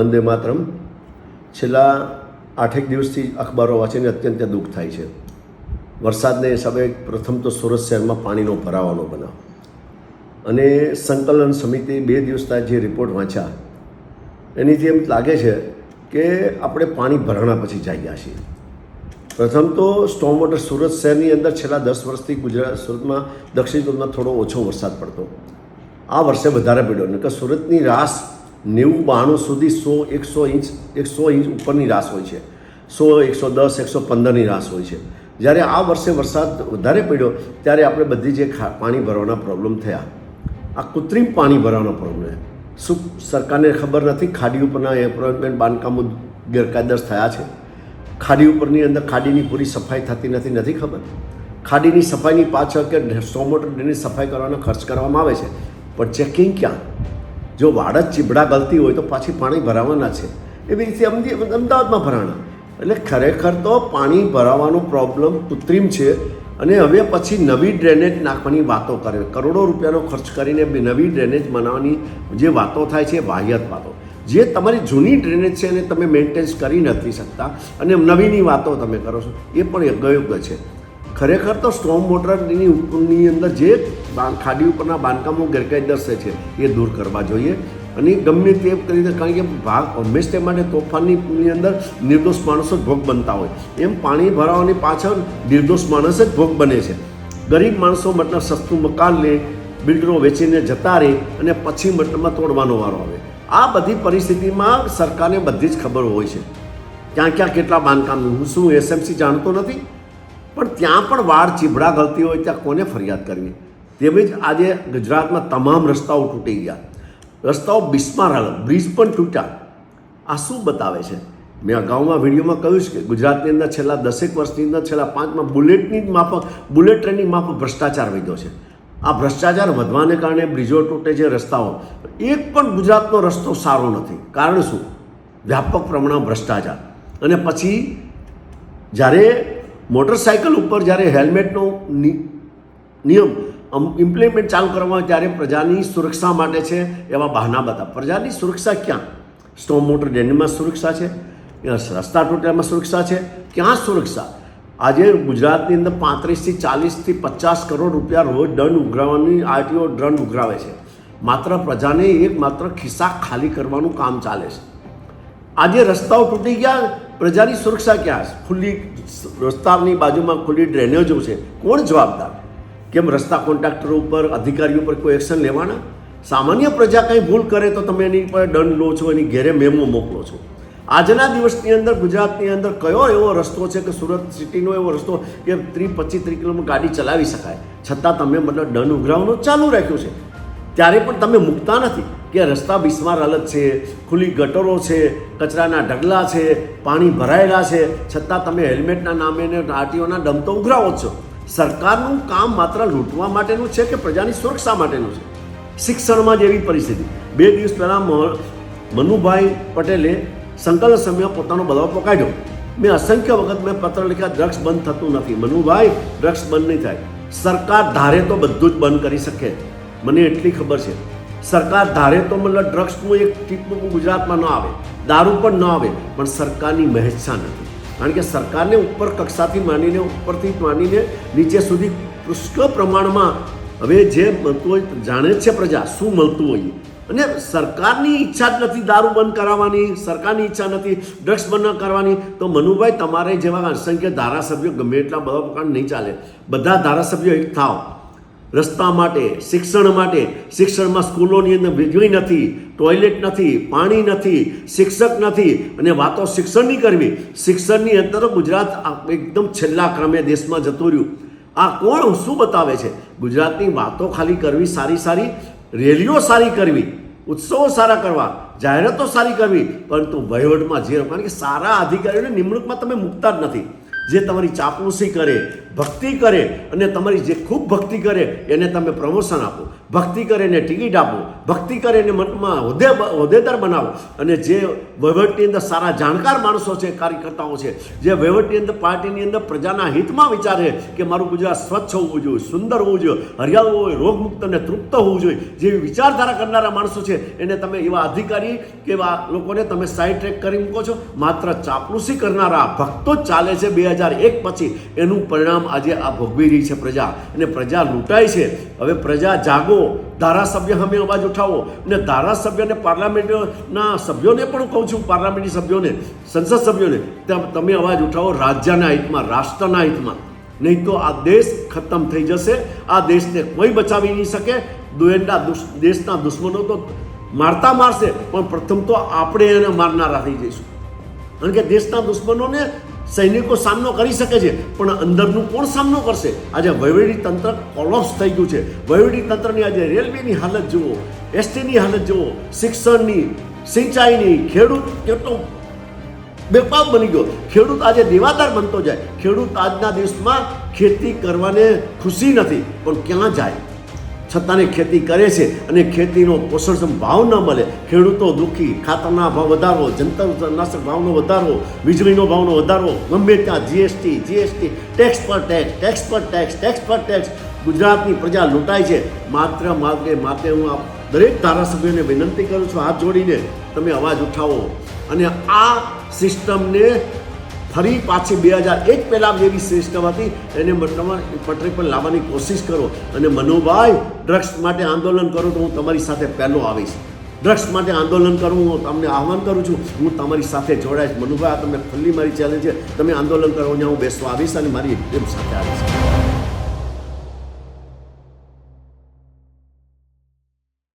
વંદે માતરમ. છેલ્લા આઠેક દિવસથી અખબારો વાંચીને અત્યંત દુઃખ થાય છે. વરસાદને હિસાબે પ્રથમ તો સુરત શહેરમાં પાણીનો ભરાવાનો બનાવ. અને સંકલન સમિતિ બે દિવસના જે રિપોર્ટ વાંચ્યા. એની જેમ લાગે છે કે આપણે પાણી ભરાણા પછી જાગ્યા છીએ. પ્રથમ તો સ્ટોમ વોટર સુરત શહેરની અંદર છેલ્લા દસ વર્ષથી ગુજરાત સુરતમાં, દક્ષિણ ગુજરાતમાં થોડો ઓછો વરસાદ પડતો. આ વર્ષે વધારે પડ્યો. કે સુરતની રાસ નેવું બાણું સુધી સો, એકસો ઇંચ એકસો ઇંચ ઉપરની રાસ હોય છે. સો, એકસો દસ, એકસો પંદરની રાસ હોય છે. જ્યારે આ વર્ષે વરસાદ વધારે પડ્યો, ત્યારે આપણે બધી જે ખા, પાણી ભરવાના પ્રોબ્લેમ થયા. આ કૃત્રિમ પાણી ભરવાનો પ્રોબ્લેમ શું સરકારને ખબર નથી ખાડી ઉપરના એમ્પ્લોયમેન્ટ બાંધકામો ગેરકાયદર થયા છે? ખાડી ઉપરની અંદર ખાડીની પૂરી સફાઈ થતી નથી નથી ખબર? ખાડીની સફાઈની પાછળ કે સો ડ્રેનની સફાઈ કરવાનો ખર્ચ કરવામાં આવે છે. પણ ચેકિંગ ક્યાં? જો વાડ જ ચીબડા ગલતી હોય તો પાછી પાણી ભરાવાના છે. એવી રીતે અમદી અમદાવાદમાં ભરાણા. એટલે ખરેખર તો પાણી ભરાવાનો પ્રોબ્લેમ કૃત્રિમ છે અને હવે પછી નવી ડ્રેનેજ નાખવાની વાતો કરે. કરોડો રૂપિયાનો ખર્ચ કરીને નવી ડ્રેનેજ બનાવવાની જે વાતો થાય છે વાહિયાત વાતો. જે તમારી જૂની ડ્રેનેજ છે એને તમે મેન્ટેન્સ કરી નથી શકતા અને નવીની વાતો તમે કરો છો, એ પણ અયોગ્ય છે. ખરેખર તો સ્ટોમ મોટરની અંદર જે ખાડી ઉપરના બાંધકામો ગેરકાયદેસર છે. એ દૂર કરવા જોઈએ. અને ગમે તે કરીને, કારણ કે ભાગ હંમેશ માટે તોફાનની અંદર નિર્દોષ માણસો જ ભોગ બનતા હોય. એમ પાણી ભરાવાની પાછળ નિર્દોષ માણસ જ ભોગ બને છે. ગરીબ માણસો મતલબ સસ્તું મકાન લે, બિલ્ડરો વેચીને જતા રહે અને પછી મતલબમાં તોડવાનો વારો આવે. આ બધી પરિસ્થિતિમાં સરકારને બધી જ ખબર હોય છે. ક્યાં ક્યાં કેટલા બાંધકામ, હું શું એસએમસી જાણતો નથી. પણ ત્યાં પણ વાળ ચીબડા ગળતી હોય ત્યાં કોને ફરિયાદ કરવી? તેવી જ આજે ગુજરાતમાં તમામ રસ્તાઓ તૂટી ગયા. રસ્તાઓ બિસ્મારાલ બ્રિજ પણ તૂટ્યા. આ શું બતાવે છે? મેં અગાઉમાં વિડીયોમાં કહ્યું છે કે ગુજરાતની અંદર છેલ્લા દસેક વર્ષની અંદર છેલ્લા પાંચમાં બુલેટની જ માફક, બુલેટ ટ્રેનની માફક ભ્રષ્ટાચાર વધ્યો છે. આ ભ્રષ્ટાચાર વધવાને કારણે બ્રિજો તૂટે છે રસ્તાઓ. એક પણ ગુજરાતનો રસ્તો સારો નથી. કારણ શું? વ્યાપક પ્રમાણમાં ભ્રષ્ટાચાર. અને પછી, જ્યારે મોટરસાયકલ ઉપર જ્યારે હેલ્મેટનો નિ- નિયમ ઇમ્પ્લિમેન્ટ ચાલુ કરવામાં ત્યારે પ્રજાની સુરક્ષા માટે છે એવા બહાના બતા પ્રજાની સુરક્ષા ક્યાં? સ્ટોમ મોટર ડેનમાં સુરક્ષા છે રસ્તા તૂટેલામાં સુરક્ષા છે. ક્યાં સુરક્ષા? આજે ગુજરાતની અંદર પાંત્રીસથી ચાલીસથી પચાસ કરોડ રૂપિયા રોજ દંડ ઉઘરાવવાની આરટીઓ દંડ ઉઘરાવે છે. માત્ર પ્રજાને એક માત્ર ખિસ્સા ખાલી કરવાનું કામ ચાલે છે. આજે રસ્તાઓ તૂટી ગયા, પ્રજાની સુરક્ષા ક્યાં ખુલ્લી રસ્તાની બાજુમાં ખુલ્લી ડ્રેનેજો છે. કોણ જવાબદાર? કેમ રસ્તા કોન્ટ્રાક્ટરો ઉપર, અધિકારીઓ પર કોઈ એક્શન લેવાના? સામાન્ય પ્રજા કંઈ ભૂલ કરે તો તમે એની પર દંડ લો છો, એની ઘેરે મેમો મોકલો છો. આજના દિવસની અંદર, ગુજરાતની અંદર કયો એવો રસ્તો છે કે સુરત સિટીનો એવો રસ્તો કે ત્રીસ પચીસ ત્રીસ કિલોમીટર ગાડી ચલાવી શકાય? છતાં તમે મતલબ દંડ ઉઘરાવવાનું ચાલુ રાખ્યું છે. ત્યારે પણ તમે મૂકતા નથી કે રસ્તા બિસ્માર હાલત છે, ખુલ્લી ગટરો છે, કચરાના ઢગલા છે, પાણી ભરાયેલા છે. છતાં તમે હેલ્મેટના નામે ને આરટીઓના દમ તો ઉઘરાવો છો. સરકારનું કામ માત્ર લૂંટવા માટેનું છે કે પ્રજાની સુરક્ષા માટેનું છે? શિક્ષણમાં જેવી પરિસ્થિતિ. બે દિવસ પહેલાં મનુભાઈ પટેલે સંકલન સમય પોતાનો બદલાવ પકાડ્યો મેં અસંખ્ય વખત મેં પત્ર લખ્યા, ડ્રગ્સ બંધ થતું નથી. મનુભાઈ, ડ્રગ્સ બંધ નહીં થાય. સરકાર ધારે તો બધું જ બંધ કરી શકે. મને એટલી ખબર છે. સરકાર ધારે તો મતલબ ડ્રગ્સનું એક ટીપનું ગુજરાતમાં ન આવે, દારૂ પણ ન આવે, પણ સરકારની મહેચ્છા નથી. કારણ કે સરકારને ઉપર કક્ષાથી માનીને ઉપરથી માંડીને, નીચે સુધી પુષ્કળ પ્રમાણમાં હવે જે મળતું હોય જાણે છે પ્રજા શું મળતું હોય. અને સરકારની ઈચ્છા જ નથી દારૂ બંધ કરાવવાની, સરકારની ઈચ્છા નથી ડ્રગ્સ બંધ કરવાની. તો મનુભાઈ, તમારે જેવા અસંખ્ય ધારાસભ્યો ગમે એટલા બધા પ્રકાર નહીં ચાલે. બધા ધારાસભ્યો એક થાવ. રસ્તા માટે, શિક્ષણ માટે. શિક્ષણમાં સ્કૂલોની અંદર વીજળી નથી, ટોયલેટ નથી, પાણી નથી, શિક્ષક નથી અને વાતો શિક્ષણની કરવી. શિક્ષણની અંદર ગુજરાત એકદમ છેલ્લા ક્રમે દેશમાં જતું રહ્યું. આ કોણ શું બતાવે છે? ગુજરાતની વાતો ખાલી કરવી સારી સારી, રેલીઓ સારી કરવી, ઉત્સવો સારા કરવા, જાહેરાતો સારી કરવી. પરંતુ વહીવટમાં જે, કારણ કે સારા અધિકારીઓને નિમણૂકમાં તમે મૂકતા જ નથી. જે તમારી ચાપલૂસી કરે ભક્તિ કરે અને તમારી જે ખૂબ ભક્તિ કરે એને તમે પ્રમોશન આપો. ભક્તિ કરે એને ટિકિટ આપો. ભક્તિ કરે એને મનમાં હોદ્દે હોદ્દેદાર બનાવો. અને જે વહીવટની અંદર સારા જાણકાર માણસો છે, કાર્યકર્તાઓ છે, જે વહીવટની અંદર પાર્ટીની અંદર પ્રજાના હિતમાં વિચારે કે મારું ગુજરાત સ્વચ્છ હોવું જોઈએ, સુંદર હોવું જોઈએ, હરિયાળું હોય, રોગમુક્ત અને તૃપ્ત હોવું જોઈએ, જેવી વિચારધારા કરનારા માણસો છે, એને તમે એવા અધિકારી કે એવા લોકોને તમે સાઈડ ટ્રેક કરી મૂકો છો. માત્ર ચાપલુસી કરનારા ભક્તો ચાલે છે બે હજાર એક પછી. એનું પરિણામ આજે આ ભોગવી રહી છે પ્રજા અને પ્રજા લૂંટાય છે. હવે પ્રજા જાગો, ધારાસભ્ય સામે અવાજ ઉઠાવો અને ધારાસભ્યને પાર્લામેન્ટના સભ્યોને પણ કહું છું, પાર્લામેન્ટની સભ્યોને, સંસદ સભ્યોને, તમે અવાજ ઉઠાવો રાજ્યના હિતમાં, રાષ્ટ્રના હિતમાં. નહીં તો આ દેશ ખતમ થઈ જશે, આ દેશને કોઈ બચાવી નહીં શકે. દુએંડા દેશના દુશ્મનો તો મારતા મારશે, પણ પ્રથમ તો આપણે એને મારનારા થઈ જઈશું. કારણ કે દેશના દુશ્મનોને સૈનિકો સામનો કરી શકે છે, પણ અંદરનું કોણ સામનો કરશે? આજે વહીવટી તંત્ર કોલોપ્સ થઈ ગયું છે. વહીવટી તંત્રની આજે રેલવેની હાલત જુઓ, એસટીની હાલત જુઓ, શિક્ષણની, સિંચાઈની, ખેડૂત કેટલો બેપાબ બની ગયો. ખેડૂત આજે દેવાદાર બનતો જાય. ખેડૂત આજના દિવસમાં ખેતી કરવાને ખુશી નથી, પણ ક્યાં જાય? છતાં એ ખેતી કરે છે અને ખેતીનો પોષણક્ષમ ભાવ ન મળે. ખેડૂતો દુઃખી, ખાતરના ભાવ વધારો જંતરનાશક ભાવનો વધારો, વીજળીનો ભાવનો વધારો, ગમે ત્યાં જીએસટી જીએસટી ટેક્સ પર ટેક્સ ટેક્સ પર ટેક્સ ટેક્સ પર ટેક્સ ગુજરાતની પ્રજા લૂંટાય છે. માત્ર માત્ર માટે હું આ દરેક ધારાસભ્યોને વિનંતી કરું છું, હાથ જોડીને તમે અવાજ ઉઠાવો. અને આ સિસ્ટમને ફરી પાછી બે હજાર એક પહેલાં જેવી સિસ્ટમ હતી, એને તમે પટરી પર લાવવાની કોશિશ કરો અને મનોભાઈ ડ્રગ્સ માટે આંદોલન કરો તો હું તમારી સાથે પહેલો આવીશ. ડ્રગ્સ માટે આંદોલન કરવું, હું તમને આહવાન કરું છું, હું તમારી સાથે જોડાઈશ. મનુભાઈ, આ તમે ખુલ્લી મારી ચેલેન્જ છે. તમે આંદોલન કરો ત્યાં હું બેસવા આવીશ અને મારી એકદમ સાથે આવીશ.